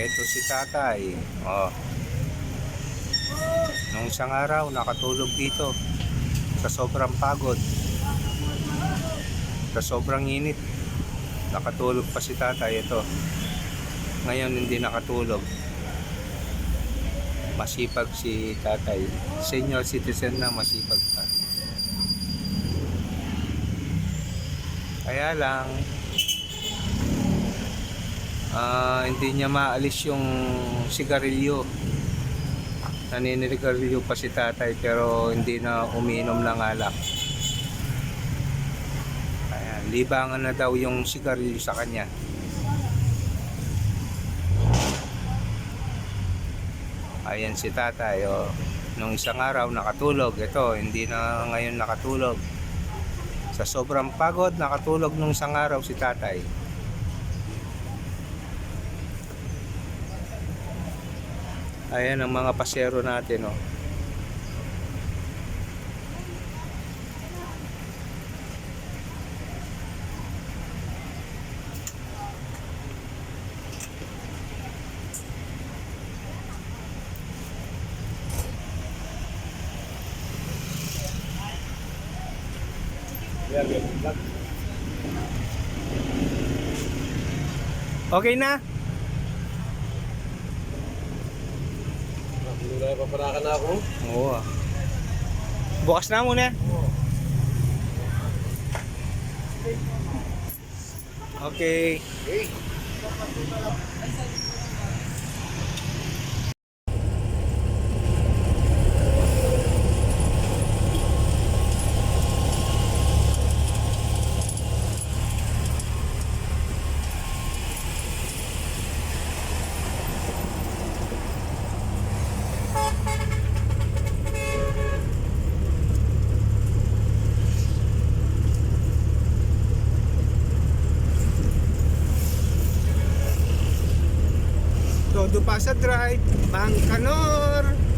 Ito si tatay. Oh. Nung isang araw, nakatulog dito. Sa sobrang pagod. Sa sobrang init. Nakatulog pa si tatay. Ito. Ngayon, hindi nakatulog. Masipag si tatay. Senior citizen na masipag pa. Kaya lang, ah, hindi niya maalis yung sigarilyo. Naniniligarilyo pa si tatay pero hindi na umiinom ng alak. Ayan, libangan na daw yung sigarilyo sa kanya. Ayan si tatay, oh. Nung isang araw nakatulog, ito, hindi na ngayon nakatulog. Sa sobrang pagod, nakatulog nung isang araw si tatay. Ayan ang mga pasero natin, oh. Okay na? Hindi na paparakan na ako. Oo. Bukas na muna. Okay. Todo pasa drive, Bangkanor.